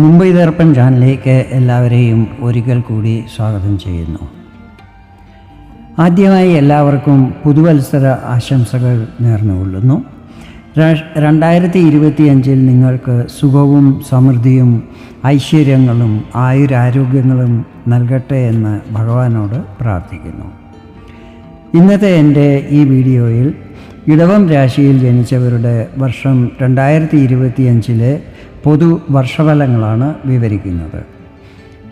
മുംബൈ ദർപ്പൺ ചാനലിലേക്ക് എല്ലാവരെയും ഒരിക്കൽ കൂടി സ്വാഗതം ചെയ്യുന്നു. ആദ്യമായി എല്ലാവർക്കും പുതുവത്സര ആശംസകൾ നേർന്നുകൊള്ളുന്നു. രണ്ടായിരത്തി ഇരുപത്തിയഞ്ചിൽ നിങ്ങൾക്ക് സുഖവും സമൃദ്ധിയും ഐശ്വര്യങ്ങളും ആയുരാരോഗ്യങ്ങളും നൽകട്ടെ എന്ന് ഭഗവാനോട് പ്രാർത്ഥിക്കുന്നു. ഇന്നത്തെ എന്റെ ഈ വീഡിയോയിൽ ഇടവം രാശിയിൽ ജനിച്ചവരുടെ വർഷം രണ്ടായിരത്തി ഇരുപത്തിയഞ്ചിലെ പൊതു വർഷഫലങ്ങളാണ് വിവരിക്കുന്നത്.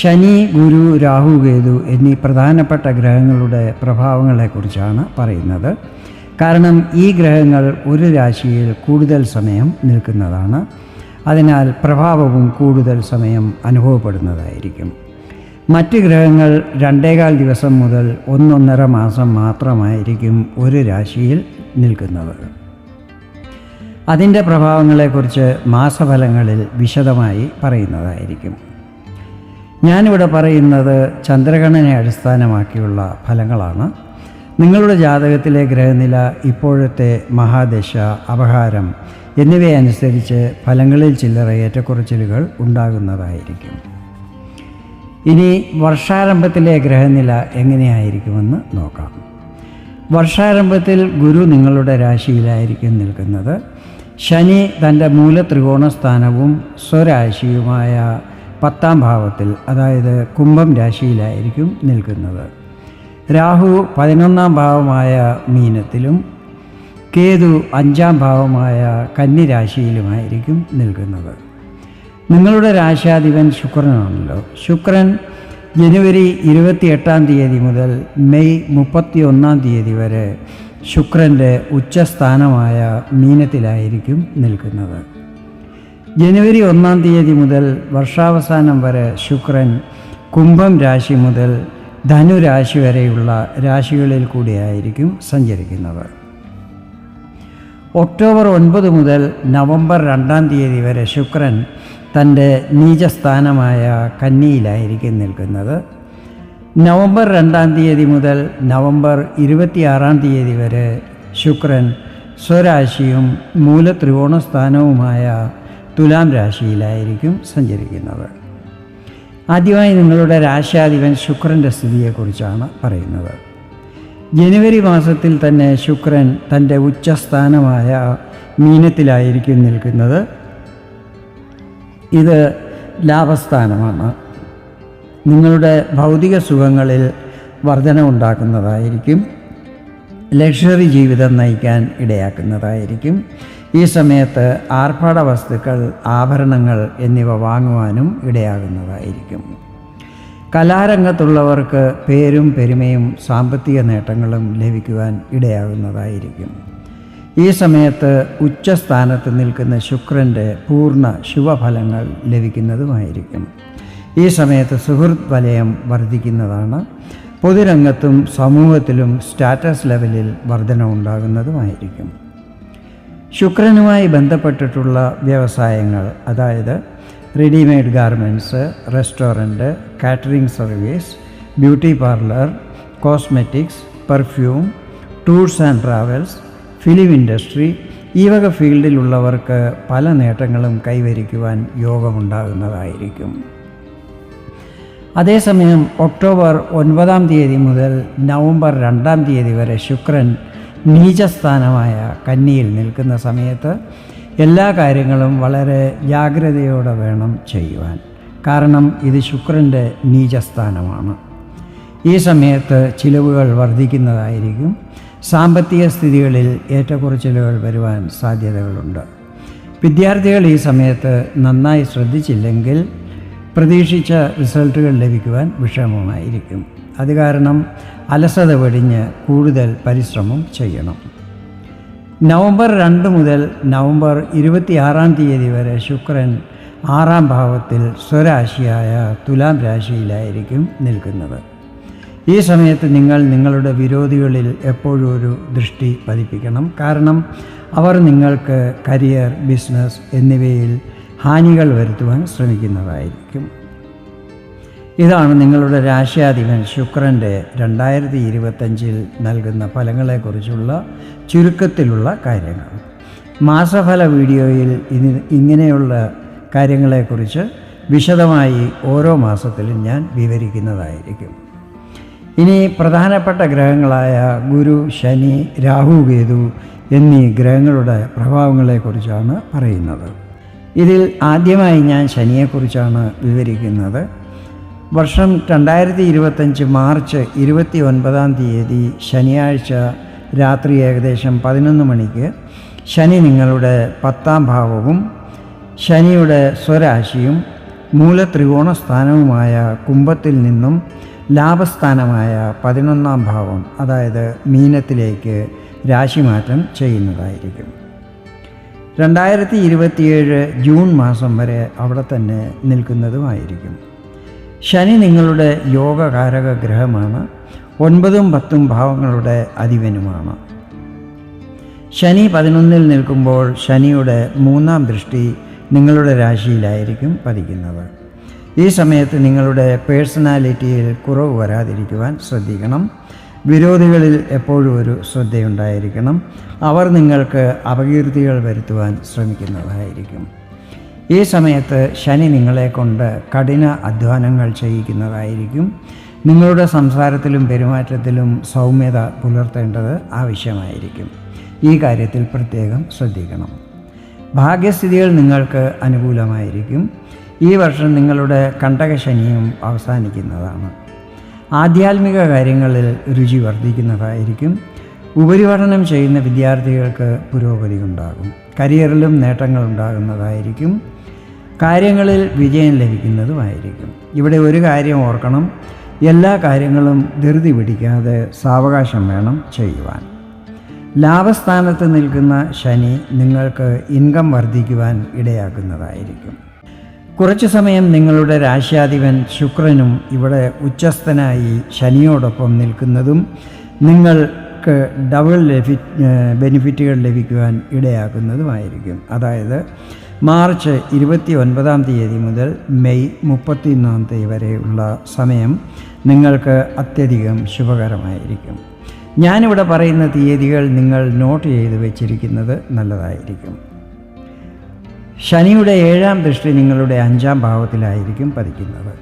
ശനി ഗുരു രാഹു കേതു എന്നീ പ്രധാനപ്പെട്ട ഗ്രഹങ്ങളുടെ പ്രഭാവങ്ങളെക്കുറിച്ചാണ് പറയുന്നത്. കാരണം ഈ ഗ്രഹങ്ങൾ ഒരു രാശിയിൽ കൂടുതൽ സമയം നിൽക്കുന്നതാണ്. അതിനാൽ പ്രഭാവവും കൂടുതൽ സമയം അനുഭവപ്പെടുന്നതായിരിക്കും. മറ്റ് ഗ്രഹങ്ങൾ രണ്ടേകാൽ ദിവസം മുതൽ ഒന്നൊന്നര മാസം മാത്രമായിരിക്കും ഒരു രാശിയിൽ നിൽക്കുന്നത്. അതിന്റെ പ്രഭാവങ്ങളെക്കുറിച്ച് മാസഫലങ്ങളിൽ വിശദമായി പറയുന്നതായിരിക്കും. ഞാനിവിടെ പറയുന്നത് ചന്ദ്രഗണനെ അടിസ്ഥാനമാക്കിയുള്ള ഫലങ്ങളാണ്. നിങ്ങളുടെ ജാതകത്തിലെ ഗ്രഹനില ഇപ്പോഴത്തെ മഹാദശ അപഹാരം എന്നിവയനുസരിച്ച് ഫലങ്ങളിൽ ചില്ലറ ഏറ്റക്കുറച്ചിലുകൾ ഉണ്ടാകുന്നതായിരിക്കും. ഇനി വർഷാരംഭത്തിലെ ഗ്രഹനില എങ്ങനെയായിരിക്കുമെന്ന് നോക്കാം. വർഷാരംഭത്തിൽ ഗുരു നിങ്ങളുടെ രാശിയിലായിരിക്കും നിൽക്കുന്നത്. ശനി തന്റെ മൂല ത്രികോണ സ്ഥാനവും സ്വരാശിയുമായ പത്താം ഭാവത്തിൽ അതായത് കുംഭം രാശിയിലായിരിക്കും നിൽക്കുന്നത്. രാഹു പതിനൊന്നാം ഭാവമായ മീനത്തിലും കേതു അഞ്ചാം ഭാവമായ കന്നിരാശിയിലുമായിരിക്കും നിൽക്കുന്നത്. നിങ്ങളുടെ രാശാധിപൻ ശുക്രനാണല്ലോ. ശുക്രൻ ജനുവരി ഇരുപത്തിയെട്ടാം തീയതി മുതൽ മെയ് മുപ്പത്തി ഒന്നാം തീയതി വരെ ശുക്രന്റെ ഉച്ചസ്ഥാനമായ മീനത്തിലായിരിക്കും നിൽക്കുന്നത്. ജനുവരി ഒന്നാം തീയതി മുതൽ വർഷാവസാനം വരെ ശുക്രൻ കുംഭം രാശി മുതൽ ധനുരാശി വരെയുള്ള രാശികളിൽ കൂടിയായിരിക്കും സഞ്ചരിക്കുന്നത്. ഒക്ടോബർ ഒൻപത് മുതൽ നവംബർ രണ്ടാം തീയതി വരെ ശുക്രൻ തന്റെ നീചസ്ഥാനമായ കന്നിയിലായിരിക്കും നിൽക്കുന്നത്. നവംബർ രണ്ടാം തീയതി മുതൽ നവംബർ ഇരുപത്തിയാറാം തീയതി വരെ ശുക്രൻ സ്വരാശിയും മൂല ത്രികോണ സ്ഥാനവുമായ തുലാം രാശിയിലായിരിക്കും സഞ്ചരിക്കുന്നത്. ആദ്യമായി നിങ്ങളുടെ രാശാധിപൻ ശുക്രന്റെ സ്ഥിതിയെക്കുറിച്ചാണ് പറയുന്നത്. ജനുവരി മാസത്തിൽ തന്നെ ശുക്രൻ തന്റെ ഉച്ചസ്ഥാനമായ മീനത്തിലായിരിക്കും നിൽക്കുന്നത്. ഇത് ലാഭസ്ഥാനമാണ്. നിങ്ങളുടെ ഭൗതിക സുഖങ്ങളിൽ വർധന ഉണ്ടാക്കുന്നതായിരിക്കും ലക്ഷറി ജീവിതം നയിക്കാൻ ഇടയാക്കുന്നതായിരിക്കും. ഈ സമയത്ത് ആർഭാട വസ്തുക്കൾ ആഭരണങ്ങൾ എന്നിവ വാങ്ങുവാനും ഇടയാകുന്നതായിരിക്കും. കലാരംഗത്തുള്ളവർക്ക് പേരും പെരുമയും സാമ്പത്തിക നേട്ടങ്ങളും ലഭിക്കുവാൻ ഇടയാകുന്നതായിരിക്കും. ഈ സമയത്ത് ഉച്ചസ്ഥാനത്ത് നിൽക്കുന്ന ശുക്രന്റെ പൂർണ ശുഭഫലങ്ങൾ ലഭിക്കുന്നതുമായിരിക്കും. ഈ സമയത്ത് സുഹൃത്ത് വലയം വർദ്ധിക്കുന്നതാണ്. പൊതുരംഗത്തും സമൂഹത്തിലും സ്റ്റാറ്റസ് ലെവലിൽ വർധന ഉണ്ടാകുന്നതുമായിരിക്കും ശുക്രനുമായി ബന്ധപ്പെട്ടിട്ടുള്ള വ്യവസായങ്ങൾ അതായത് readymade garments restaurant catering service beauty parlour cosmetics perfume tours and travels film industry ഈ വക ഫീൽഡിലുള്ളവർക്ക് പല നേട്ടങ്ങളും കൈവരിക്കുവാൻ യോഗമുണ്ടാകുന്നതായിരിക്കും. അതേസമയം ഒക്ടോബർ ഒൻപതാം തീയതി മുതൽ നവംബർ രണ്ടാം തീയതി വരെ ശുക്രൻ നീചസ്ഥാനമായ കന്നിയിൽ നിൽക്കുന്ന സമയത്ത് എല്ലാ കാര്യങ്ങളും വളരെ ജാഗ്രതയോടെ വേണം ചെയ്യുവാൻ. കാരണം ഇത് ശുക്രന്റെ നീചസ്ഥാനമാണ്. ഈ സമയത്ത് ചിലവുകൾ വർദ്ധിക്കുന്നതായിരിക്കും. സാമ്പത്തിക സ്ഥിതികളിൽ ഏറ്റക്കുറച്ചിലുകൾ വരുവാൻ സാധ്യതകളുണ്ട്. വിദ്യാർത്ഥികൾ ഈ സമയത്ത് നന്നായി ശ്രദ്ധിച്ചില്ലെങ്കിൽ പ്രതീക്ഷിച്ച റിസൾട്ടുകൾ ലഭിക്കുവാൻ വിഷമമായിരിക്കും. അത് കാരണം അലസത വെടിഞ്ഞ് കൂടുതൽ പരിശ്രമം ചെയ്യണം. നവംബർ രണ്ട് മുതൽ നവംബർ ഇരുപത്തിയാറാം തീയതി വരെ ശുക്രൻ ആറാം ഭാവത്തിൽ സ്വരാശിയായ തുലാം രാശിയിലായിരിക്കും നിൽക്കുന്നത്. ഈ സമയത്ത് നിങ്ങൾ നിങ്ങളുടെ വിരോധികളിൽ എപ്പോഴും ഒരു ദൃഷ്ടി പതിപ്പിക്കണം. കാരണം അവർ നിങ്ങൾക്ക് കരിയർ ബിസിനസ് എന്നിവയിൽ ഹാനികൾ വരുത്തുവാൻ ശ്രമിക്കുന്നതായിരിക്കും. ഇതാണ് നിങ്ങളുടെ രാശിയാധിപൻ ശുക്രന്റെ രണ്ടായിരത്തി ഇരുപത്തഞ്ചിൽ നൽകുന്ന ഫലങ്ങളെക്കുറിച്ചുള്ള ചുരുക്കത്തിലുള്ള കാര്യങ്ങൾ. മാസഫല വീഡിയോയിൽ ഇനി ഇങ്ങനെയുള്ള കാര്യങ്ങളെക്കുറിച്ച് വിശദമായി ഓരോ മാസത്തിലും ഞാൻ വിവരിക്കുന്നതായിരിക്കും. ഇനി പ്രധാനപ്പെട്ട ഗ്രഹങ്ങളായ ഗുരു ശനി രാഹു കേതു എന്നീ ഗ്രഹങ്ങളുടെ പ്രഭാവങ്ങളെക്കുറിച്ചാണ് പറയുന്നത്. ഇതിൽ ആദ്യമായി ഞാൻ ശനിയെക്കുറിച്ചാണ് വിവരിക്കുന്നത്. വർഷം രണ്ടായിരത്തി ഇരുപത്തഞ്ച് മാർച്ച് ഇരുപത്തി ഒൻപതാം തീയതി ശനിയാഴ്ച രാത്രി ഏകദേശം പതിനൊന്ന് മണിക്ക് ശനി നിങ്ങളുടെ പത്താം ഭാവവും ശനിയുടെ സ്വരാശിയും മൂലത്രികോണ സ്ഥാനവുമായ കുംഭത്തിൽ നിന്നും ലാഭസ്ഥാനമായ പതിനൊന്നാം ഭാവം അതായത് മീനത്തിലേക്ക് രാശിമാറ്റം ചെയ്യുന്നതായിരിക്കും. രണ്ടായിരത്തി ഇരുപത്തിയേഴ് ജൂൺ മാസം വരെ അവിടെ തന്നെ നിൽക്കുന്നതുമായിരിക്കും. ശനി നിങ്ങളുടെ യോഗകാരക ഗ്രഹമാണ്. ഒൻപതും പത്തും ഭാവങ്ങളുടെ അധിപനുമാണ്. ശനി പതിനൊന്നിൽ നിൽക്കുമ്പോൾ ശനിയുടെ മൂന്നാം ദൃഷ്ടി നിങ്ങളുടെ രാശിയിലായിരിക്കും പതിക്കുന്നത്. ഈ സമയത്ത് നിങ്ങളുടെ പേഴ്സണാലിറ്റിയിൽ കുറവ് വരാതിരിക്കുവാൻ ശ്രദ്ധിക്കണം. വിരോധികളിൽ എപ്പോഴും ഒരു ശ്രദ്ധയുണ്ടായിരിക്കണം. അവർ നിങ്ങൾക്ക് അപകീർത്തികൾ വരുത്തുവാൻ ശ്രമിക്കുന്നതായിരിക്കും. ഈ സമയത്ത് ശനി നിങ്ങളെ കൊണ്ട് കഠിന അധ്വാനങ്ങൾ ചെയ്യിക്കുന്നതായിരിക്കും. നിങ്ങളുടെ സംസാരത്തിലും പെരുമാറ്റത്തിലും സൗമ്യത പുലർത്തേണ്ടത് ആവശ്യമായിരിക്കും. ഈ കാര്യത്തിൽ പ്രത്യേകം ശ്രദ്ധിക്കണം. ഭാഗ്യസ്ഥിതികൾ നിങ്ങൾക്ക് അനുകൂലമായിരിക്കും. ഈ വർഷം നിങ്ങളുടെ കണ്ടകശനിയും അവസാനിക്കുന്നതാണ്. ആധ്യാത്മിക കാര്യങ്ങളിൽ രുചി വർദ്ധിക്കുന്നതായിരിക്കും. ഉപരിപഠനം ചെയ്യുന്ന വിദ്യാർത്ഥികൾക്ക് പുരോഗതി ഉണ്ടാകും. കരിയറിലും നേട്ടങ്ങൾ ഉണ്ടാകുന്നതായിരിക്കും. കാര്യങ്ങളിൽ വിജയം ലഭിക്കുന്നതുമായിരിക്കും. ഇവിടെ ഒരു കാര്യം ഓർക്കണം. എല്ലാ കാര്യങ്ങളും ധൃതി പിടിക്കാതെ സാവകാശം വേണം ചെയ്യുവാൻ. ലാഭസ്ഥാനത്ത് നിൽക്കുന്ന ശനി നിങ്ങൾക്ക് ഇൻകം വർദ്ധിക്കുവാൻ ഇടയാക്കുന്നതായിരിക്കും. കുറച്ചു സമയം നിങ്ങളുടെ രാശ്യാധിപൻ ശുക്രനും ഇവിടെ ഉച്ചസ്ഥനായി ശനിയോടൊപ്പം നിൽക്കുന്നതും നിങ്ങൾക്ക് ഡബിൾ ലഭി ബെനിഫിറ്റുകൾ ലഭിക്കുവാൻ ഇടയാക്കുന്നതുമായിരിക്കും. അതായത് മാർച്ച് ഇരുപത്തി ഒൻപതാം തീയതി മുതൽ മെയ് മുപ്പത്തിയൊന്നാം തീയതി വരെയുള്ള സമയം നിങ്ങൾക്ക് അത്യധികം ശുഭകരമായിരിക്കും. ഞാനിവിടെ പറയുന്ന തീയതികൾ നിങ്ങൾ നോട്ട് ചെയ്ത് വെച്ചിരിക്കുന്നത് നല്ലതായിരിക്കും. ശനിയുടെ ഏഴാം ദൃഷ്ടി നിങ്ങളുടെ അഞ്ചാം ഭാവത്തിലായിരിക്കും പതിക്കുന്നത്.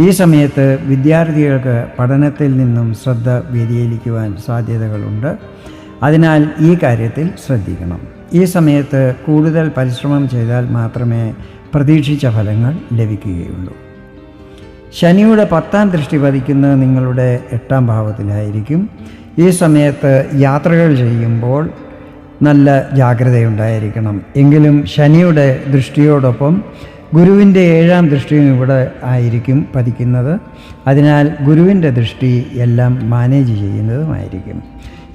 ഈ സമയത്ത് വിദ്യാർത്ഥികൾക്ക് പഠനത്തിൽ നിന്നും ശ്രദ്ധ വ്യതിചലിക്കുവാൻ സാധ്യതകളുണ്ട്. അതിനാൽ ഈ കാര്യത്തിൽ ശ്രദ്ധിക്കണം. ഈ സമയത്ത് കൂടുതൽ പരിശ്രമം ചെയ്താൽ മാത്രമേ പ്രതീക്ഷിച്ച ഫലങ്ങൾ ലഭിക്കുകയുള്ളൂ. ശനിയുടെ പത്താം ദൃഷ്ടി പതിക്കുന്നത് നിങ്ങളുടെ എട്ടാം ഭാവത്തിലായിരിക്കും. ഈ സമയത്ത് യാത്രകൾ ചെയ്യുമ്പോൾ നല്ല ജാഗ്രതയുണ്ടായിരിക്കണം. എങ്കിലും ശനിയുടെ ദൃഷ്ടിയോടൊപ്പം ഗുരുവിന്റെ ഏഴാം ദൃഷ്ടിയും ഇവിടെ ആയിരിക്കും പതിക്കുന്നത്. അതിനാൽ ഗുരുവിന്റെ ദൃഷ്ടി എല്ലാം മാനേജ് ചെയ്യുന്നതുമായിരിക്കും.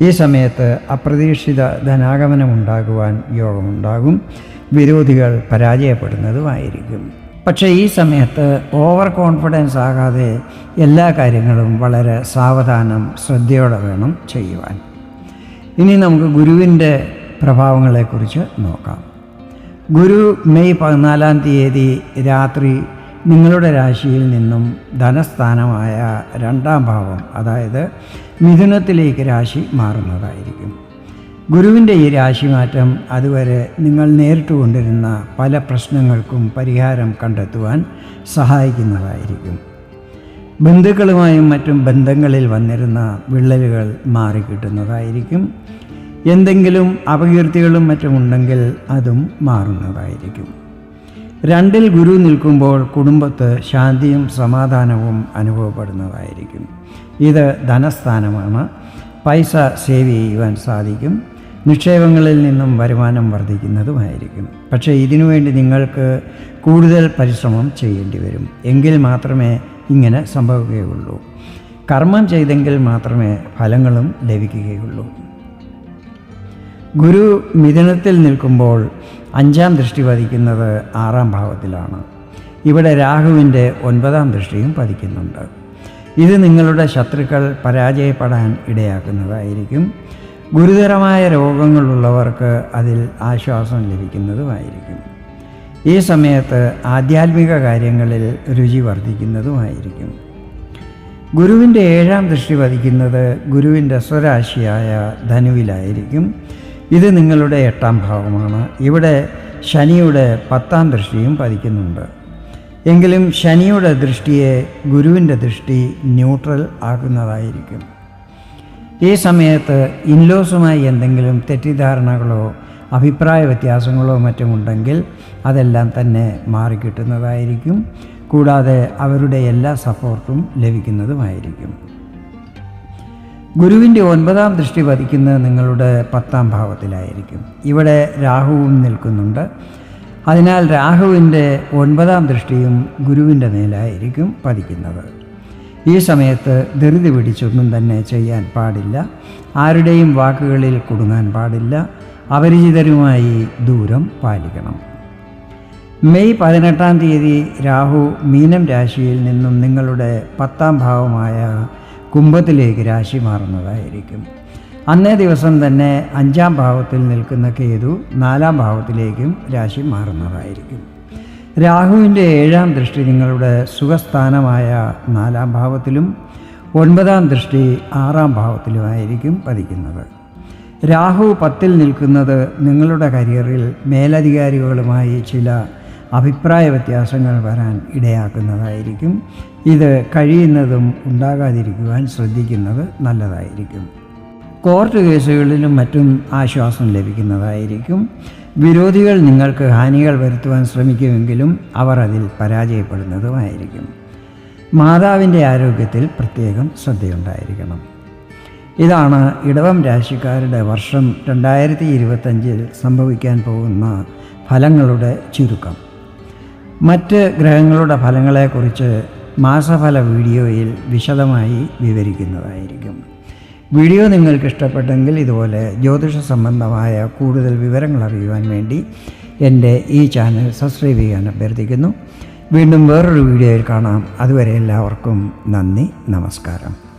ഈ സമയത്ത് അപ്രതീക്ഷിത ധനാഗമനം ഉണ്ടാകുവാൻ യോഗമുണ്ടാകും. വിരോധികൾ പരാജയപ്പെടുന്നതുമായിരിക്കും. പക്ഷേ ഈ സമയത്ത് ഓവർ കോൺഫിഡൻസ് ആകാതെ എല്ലാ കാര്യങ്ങളും വളരെ സാവധാനം ശ്രദ്ധയോടെ വേണം ചെയ്യുവാൻ. ഇനി നമുക്ക് ഗുരുവിന്റെ പ്രഭാവങ്ങളെക്കുറിച്ച് നോക്കാം. ഗുരു മെയ് പതിനാലാം തീയതി രാത്രി നിങ്ങളുടെ രാശിയിൽ നിന്നും ധനസ്ഥാനമായ രണ്ടാം ഭാവം അതായത് മിഥുനത്തിലേക്ക് രാശി മാറുന്നതായിരിക്കും. ഗുരുവിന്റെ ഈ രാശിമാറ്റം അതുവരെ നിങ്ങൾ നേരിട്ട് കൊണ്ടിരുന്ന പല പ്രശ്നങ്ങൾക്കും പരിഹാരം കണ്ടെത്തുവാൻ സഹായിക്കുന്നതായിരിക്കും. ബന്ധുക്കളുമായും മറ്റും ബന്ധങ്ങളിൽ വന്നിരുന്ന വിള്ളലുകൾ മാറിക്കിട്ടുന്നതായിരിക്കും എന്തെങ്കിലും അപകീർത്തികളും മറ്റും ഉണ്ടെങ്കിൽ അതും മാറുന്നതായിരിക്കും. രണ്ടിൽ ഗുരു നിൽക്കുമ്പോൾ കുടുംബത്ത് ശാന്തിയും സമാധാനവും അനുഭവപ്പെടുന്നതായിരിക്കും. ഇത് ധനസ്ഥാനമാണ്. പൈസ സേവ് ചെയ്യുവാൻ സാധിക്കും. നിക്ഷേപങ്ങളിൽ നിന്നും വരുമാനം വർദ്ധിക്കുന്നതുമായിരിക്കും. പക്ഷേ ഇതിനുവേണ്ടി നിങ്ങൾക്ക് കൂടുതൽ പരിശ്രമം ചെയ്യേണ്ടി വരും. എങ്കിൽ മാത്രമേ ഇങ്ങനെ സംഭവിക്കുകയുള്ളൂ. കർമ്മം ചെയ്തെങ്കിൽ മാത്രമേ ഫലങ്ങളും ലഭിക്കുകയുള്ളൂ. ഗുരു മിഥുനത്തിൽ നിൽക്കുമ്പോൾ അഞ്ചാം ദൃഷ്ടി പതിക്കുന്നത് ആറാം ഭാവത്തിലാണ്. ഇവിടെ രാഹുവിന്റെ ഒൻപതാം ദൃഷ്ടിയും പതിക്കുന്നുണ്ട്. ഇത് നിങ്ങളുടെ ശത്രുക്കൾ പരാജയപ്പെടാൻ ഇടയാക്കുന്നതായിരിക്കും. ഗുരുതരമായ രോഗങ്ങളുള്ളവർക്ക് അതിൽ ആശ്വാസം ലഭിക്കുന്നതുമായിരിക്കും. ഈ സമയത്ത് ആധ്യാത്മിക കാര്യങ്ങളിൽ രുചി വർദ്ധിക്കുന്നതുമായിരിക്കും. ഗുരുവിന്റെ ഏഴാം ദൃഷ്ടി പതിക്കുന്നത് ഗുരുവിന്റെ സ്വരാശിയായ ധനുവിലായിരിക്കും. ഇത് നിങ്ങളുടെ എട്ടാം ഭാവമാണ്. ഇവിടെ ശനിയുടെ പത്താം ദൃഷ്ടിയും പതിക്കുന്നുണ്ട്. എങ്കിലും ശനിയുടെ ദൃഷ്ടിയെ ഗുരുവിന്റെ ദൃഷ്ടി ന്യൂട്രൽ ആക്കുന്നതായിരിക്കും. ഈ സമയത്ത് ഇൻലോസുമായി എന്തെങ്കിലും തെറ്റിദ്ധാരണകളോ അഭിപ്രായ വ്യത്യാസങ്ങളോ മറ്റും ഉണ്ടെങ്കിൽ അതെല്ലാം തന്നെ മാറിക്കിട്ടുന്നതായിരിക്കും. കൂടാതെ അവരുടെ എല്ലാ സപ്പോർട്ടും ലഭിക്കുന്നതുമായിരിക്കും. ഗുരുവിന്റെ ഒൻപതാം ദൃഷ്ടി പതിക്കുന്നത് നിങ്ങളുടെ പത്താം ഭാവത്തിലായിരിക്കും. ഇവിടെ രാഹുവും നിൽക്കുന്നുണ്ട്. അതിനാൽ രാഹുവിന്റെ ഒൻപതാം ദൃഷ്ടിയും ഗുരുവിന്റെ മേലായിരിക്കും പതിക്കുന്നത്. ഈ സമയത്ത് ധൃതി പിടിച്ചൊന്നും തന്നെ ചെയ്യാൻ പാടില്ല. ആരുടെയും വാക്കുകളിൽ കുടുങ്ങാൻ പാടില്ല. അപരിചിതരുമായി ദൂരം പാലിക്കണം. മെയ് പതിനെട്ടാം തീയതി രാഹു മീനം രാശിയിൽ നിന്നും നിങ്ങളുടെ പത്താം ഭാവമായ കുംഭത്തിലേക്ക് രാശി മാറുന്നതായിരിക്കും. അന്നേ ദിവസം തന്നെ അഞ്ചാം ഭാവത്തിൽ നിൽക്കുന്ന കേതു നാലാം ഭാവത്തിലേക്കും രാശി മാറുന്നതായിരിക്കും. രാഹുവിന്റെ ഏഴാം ദൃഷ്ടി നിങ്ങളുടെ സുഖസ്ഥാനമായ നാലാം ഭാവത്തിലും ഒൻപതാം ദൃഷ്ടി ആറാം ഭാവത്തിലുമായിരിക്കും പതിക്കുന്നത്. രാഹു പത്തിൽ നിൽക്കുന്നത് നിങ്ങളുടെ കരിയറിൽ മേലധികാരികളുമായി ചില അഭിപ്രായ വ്യത്യാസങ്ങൾ വരാൻ ഇടയാക്കുന്നതായിരിക്കും. ഇത് കഴിയുന്നതും ഉണ്ടാകാതിരിക്കുവാൻ ശ്രദ്ധിക്കുന്നത് നല്ലതായിരിക്കും. കോർട്ട് കേസുകളിലും മറ്റും ആശ്വാസം ലഭിക്കുന്നതായിരിക്കും. വിരോധികൾ നിങ്ങൾക്ക് ഹാനികൾ വരുത്തുവാൻ ശ്രമിക്കുമെങ്കിലും അവർ അതിൽ പരാജയപ്പെടുന്നതുമായിരിക്കും. മാതാവിന്റെ ആരോഗ്യത്തിൽ പ്രത്യേകം ശ്രദ്ധയുണ്ടായിരിക്കണം. ഇതാണ് ഇടവം രാശിക്കാരുടെ വർഷം രണ്ടായിരത്തി ഇരുപത്തഞ്ചിൽ സംഭവിക്കാൻ പോകുന്ന ഫലങ്ങളുടെ ചുരുക്കം. മറ്റ് ഗ്രഹങ്ങളുടെ ഫലങ്ങളെക്കുറിച്ച് മാസഫല വീഡിയോയിൽ വിശദമായി വിവരിക്കുന്നതായിരിക്കും. വീഡിയോ നിങ്ങൾക്ക് ഇഷ്ടപ്പെട്ടെങ്കിൽ ഇതുപോലെ ജ്യോതിഷ സംബന്ധമായ കൂടുതൽ വിവരങ്ങൾ അറിയുവാൻ വേണ്ടി എന്റെ ഈ ചാനൽ സബ്സ്ക്രൈബ് ചെയ്യാൻ അഭ്യർത്ഥിക്കുന്നു. വീണ്ടും വേറൊരു വീഡിയോയിൽ കാണാം. അതുവരെ എല്ലാവർക്കും നന്ദി നമസ്കാരം.